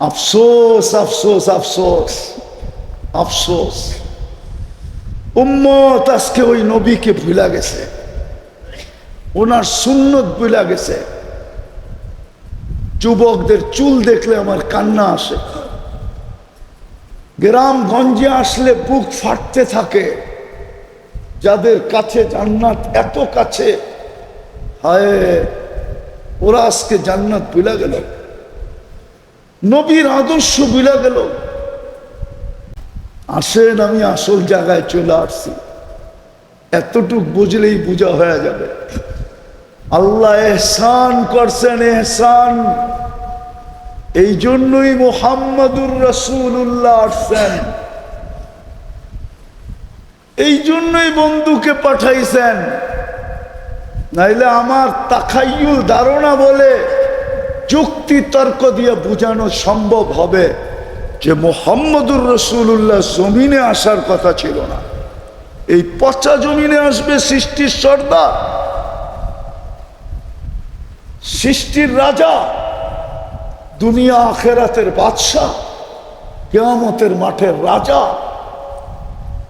আফসোস আফসোস আফসোস আফসোস। উম্মত আজকে ওই নবীকে ভুলা গেছে। ওনার সুন্নত ভুলা গেছে। যুবকদের চুল দেখলে আমার কান্না আসে। গ্রামগঞ্জে আসলে বুক ফাটতে থাকে। যাদের কাছে জান্নাত এত কাছে, হায়, ওরা আজকে জান্নাত ভুলা গেল। নবীর আদর্শ ভুলা গেল। আসেন, আমি আসল জায়গায় চলে আসছি। এতটুক বুঝলেই বোঝা হয়ে যাবে। আল্লাহ এহসান করছেন, এহসান। এই জন্যই মোহাম্মদুর রসুল্লাহ আসছেন। এই জন্যই বন্ধুকে পাঠাইছেন। নাইলে আমার তাকাইয়ুল ধারণা বলে যুক্তি তর্ক দিয়ে বোঝানো সম্ভব হবে যে মোহাম্মদুর রসুল্লাহ জমিনে আসার কথা ছিল না। এই পচা জমিনে আসবে সৃষ্টির সর্দার। সৃষ্টির রাজা, দুনিয়া আখেরাতের বাদশাহ, কেয়ামতের মাঠের রাজা,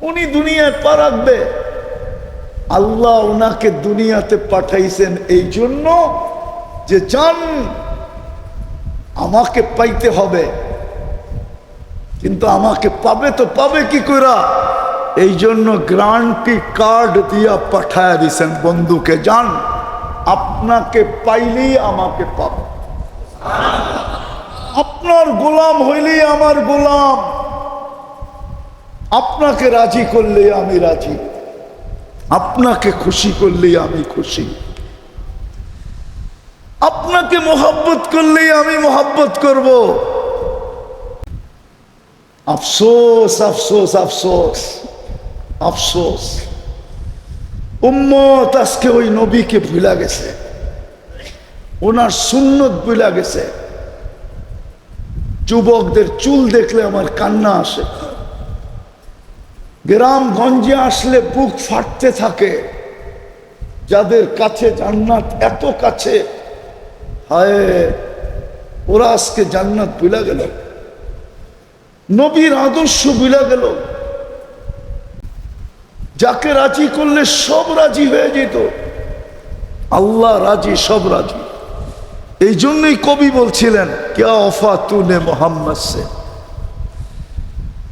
উনি দুনিয়ায় পা রাখবে। আল্লাহ ওনাকে দুনিয়াতে পাঠাইছেন এই জন্য যে জান আমাকে পাইতে হবে। কিন্তু আমাকে পাবে তো পাবে কি করা এই জন্য গ্রান্টি কার্ড দিয়া পাঠায় দিছেন, বন্ধুকে যান আপনাকে পাইলেই আমাকে পাবে। আপনার গোলাম হইলেই আমার গোলাম। আপনাকে রাজি করলেই আমি রাজি। আপনাকে খুশি করলেই আমি খুশি। আপনাকে মোহাব্বত করলেই আমি মোহাব্বত করব। আফসোস আফসোস আফসোস আফসোস। উম্মত আজকে ওই নবীকে ভুলা গেছে। ওনার সুন্নত ভুলা গেছে। যুবকদের চুল দেখলে আমার কান্না আসে। গ্রামগঞ্জে আসলে বুক ফাটতে থাকে। যাদের কাছে জান্নাত এত কাছে হায়, ওরা আজকে জান্নাত ভুলা গেল। নবীর আদর্শ ভুলা গেল। যাকে রাজি করলে সব রাজি হয়ে যেত। আল্লাহ রাজি, সব রাজি। এই জন্যই কবি বলছিলেন, কেয়া অফা তুনে মোহাম্মদ সে?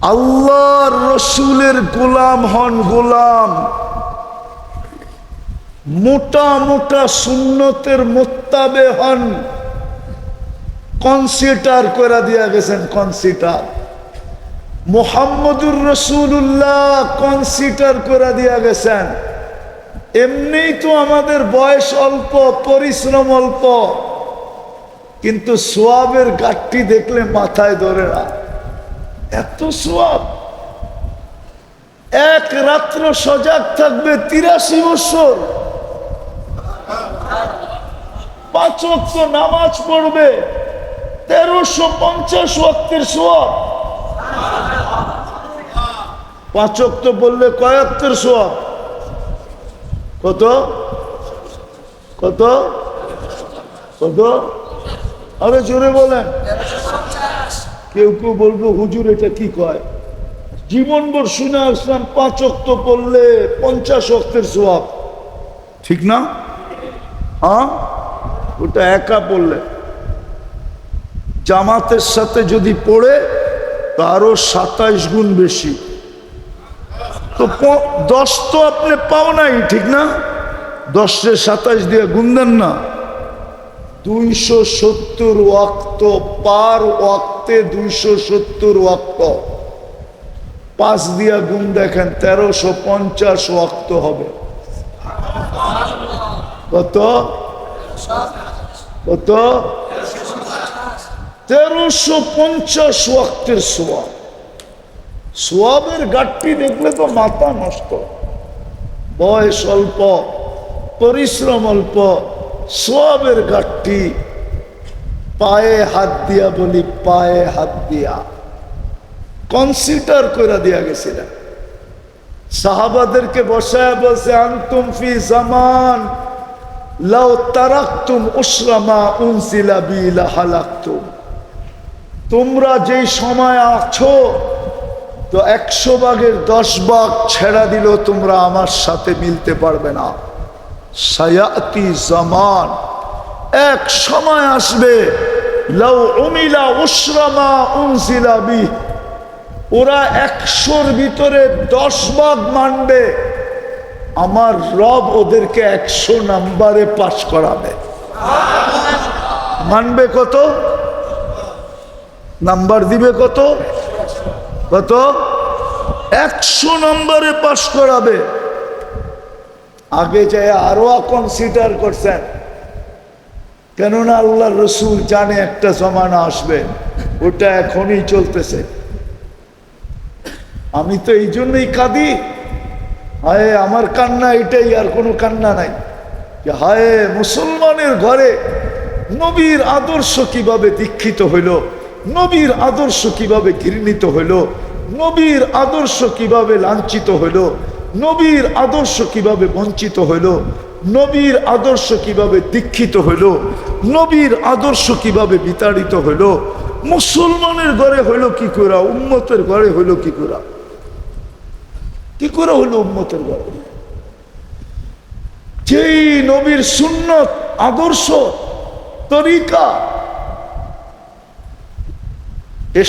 আল্লাহর রসুলের গোলাম হন গোলাম। মোটা মোটা সুন্নতের মোত্তাবে হন। কনসিটার করে দিয়া গেছেন, কনসিটার। মোহাম্মদুর রসুল্লাহ কনসিটার করে দিয়া গেছেন। এমনিই তো আমাদের বয়স অল্প, পরিশ্রম অল্প। কিন্তু সোয়াবের গাঠটি দেখলে মাথায় ধরে না। এত সোয়াব। এক রাত্র সজাগ থাকবে তিরাশি বছর। পাঁচ অক্ট নামাজ পড়বে। তেরোশো পঞ্চাশ ওয়াক্তের সোয়াব। পাঁচ অক্ট বললে কয়াত্তর সোয়াব। কত? কত? কত? আরে জোরে বলেন। কেউ কেউ বলব, হুজুর, এটা কি কয়? জীবন জীবনভর শুনে আসলাম, পাঁচ অক্ত পড়লে পঞ্চাশ অক্তের সোয়াব। ঠিক না? হ্যাঁ ওটা একা পড়লে। জামাতের সাথে যদি পড়ে, তো আরও সাতাইশ গুণ বেশি। তো দশ তো আপনি পাও নাই, ঠিক না? দশে সাতাইশ দিয়ে গুণ দেন না। দুইশো সত্তর ওয়াক্ত, পার ওয়াক্তে দুইশো সত্তর ওয়াক্ত। পাঁচ দিয়া গুণ দেখেন, তেরোশো পঞ্চাশ ওয়াক্ত হবে। কত? কত? তেরোশো পঞ্চাশ ওয়াক্তের সোয়াব। সোয়াবের গাঠটি দেখলে তো মাথা নষ্ট। বয়স অল্প, পরিশ্রম অল্প, সোয়াবের গাঠটি পায়ে হাত দিয়া বলি, পায়ে হাত দিয়া। কনসিডার করে দিয়া গেছিলেন সাহাবাদেরকে বসায় বলছে, আন্তুম ফি জামান লাউ তারাকতুম উসরামা উনসিলা বিলা তোমরা যেই সময় আছো, তো একশো ভাগের দশ ভাগ ছেড়া দিল তোমরা আমার সাথে মিলতে পারবে না। সায়াতি জামান। এক সময় আসবে, লাউ উমিলা উসরামা উনসিলা বি ওরা একশোর ভিতরে দশ ভাগ মানবে। আমার রব ওদেরকে একশো নাম্বারে পাশ করাবে। মানবে কত? নাম্বার দিবে কত? কত? একশো নম্বরে পাশ করাবে। আগে যায় আরও কনসিডার করছেন। কেননা আল্লাহ রসুল জানে একটা জমানা আসবে, ওটা এখনই চলতেছে। আমি তো এই জন্যই কাঁদি। হায়, আমার কান্না এটাই, আর কোনো কান্না নাই। যে হায়, মুসলমানের ঘরে নবীর আদর্শ কীভাবে দীক্ষিত হইল, নবীর আদর্শ কীভাবে ঘৃণিত হইল, নবীর আদর্শ কীভাবে লাঞ্ছিত হইল, নবীর আদর্শ কীভাবে বঞ্চিত হইল, নবীর আদর্শ কীভাবে দীক্ষিত হইল, নবীর আদর্শ কীভাবে বিতাড়িত হইল, মুসলমানের ঘরে হইল কি করা উম্মতের ঘরে হইল কি করা কি করে হইল উম্মতের ঘরে যেই নবীর সুন্নত, আদর্শ, তরিকা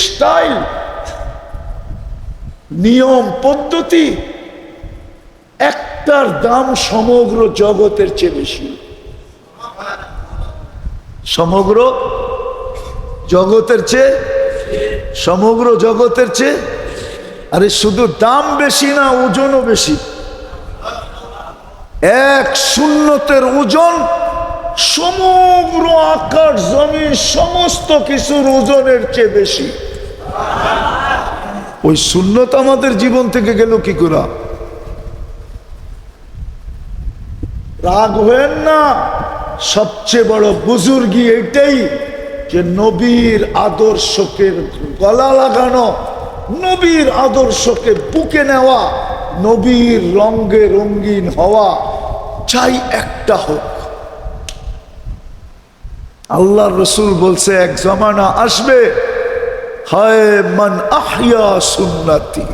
স্টাইল নিয়ম, পদ্ধতি, একটার দাম সমগ্র জগতের চেয়ে বেশি। সমগ্র জগতের চেয়ে, সমগ্র জগতের চেয়ে আরে শুধু দাম বেশি না, ওজনও বেশি। এক শূন্যতের ওজন, সমগ্র আকার জমি সমস্ত কিছুর ওজনের চেয়ে বেশি। ওই শূন্যত আমাদের জীবন থেকে গেল কি করা? রাগ হয়েন না, সবচেয়ে বড় বুজুর্গি এটাই যে নবীর আদর্শকে গলা লাগানো নবীর আদর্শকে বুকে নেওয়া, নবীর রঙ্গে রঙ্গিন হওয়া, চাই একটা হোক। আল্লাহ রসুল বলছে, এক জমানা আসবে, হায় মান আহিয়া সুন্নতি,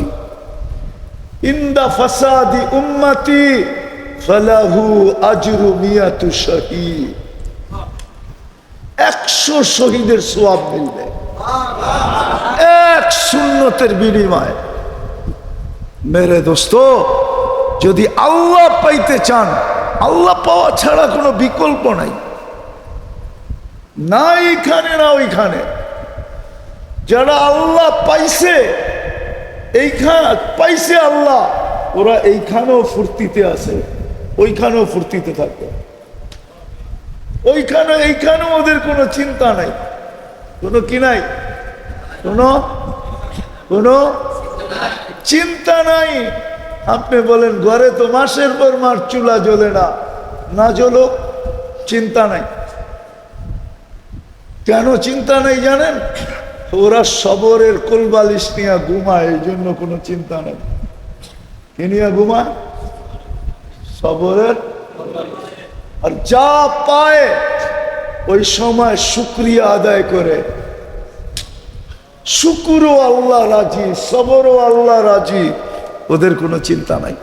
ইন্দা ফাসাদি উম্মতি আজরু মিয়াতু শহীদ একশো শহীদের সোয়াব মিলবে। শূন্যতের বিনিময়। মেরে দোস্ত, যদি আল্লাহ পাইতে চান, আল্লাহ পাওয়া ছাড়া কোনো বিকল্প নাই। না এইখানে, না ওইখানে। যারা আল্লাহ পাইছে এইখান পাইছে আল্লাহ, ওরা এইখানেও ফুর্তিতে আছে, ওইখানেও ফুর্তিতে থাকবে। ওইখানে, এইখানেও ওদের কোনো চিন্তা নাই। কোনো কি নাই? কোনো কোনো চিন্তা নাই। আপনি বলেন, ঘরে তো মাসের পর মাস চুলা জ্বলে না। না জ্বলো চিন্তা নাই। কেন চিন্তা নেই জানেন? ওরা সবরের কোলবালিশ নিয়ে ঘুমায়, এই জন্য কোনো চিন্তা নেই। কি নিয়ে ঘুমায়? সবরের আর যা পায়, ওই সময় শুক্রিয়া আদায় করে। শুকুরও আল্লাহ রাজি সবরও আল্লাহ রাজি। ওদের কোনো চিন্তা নাই।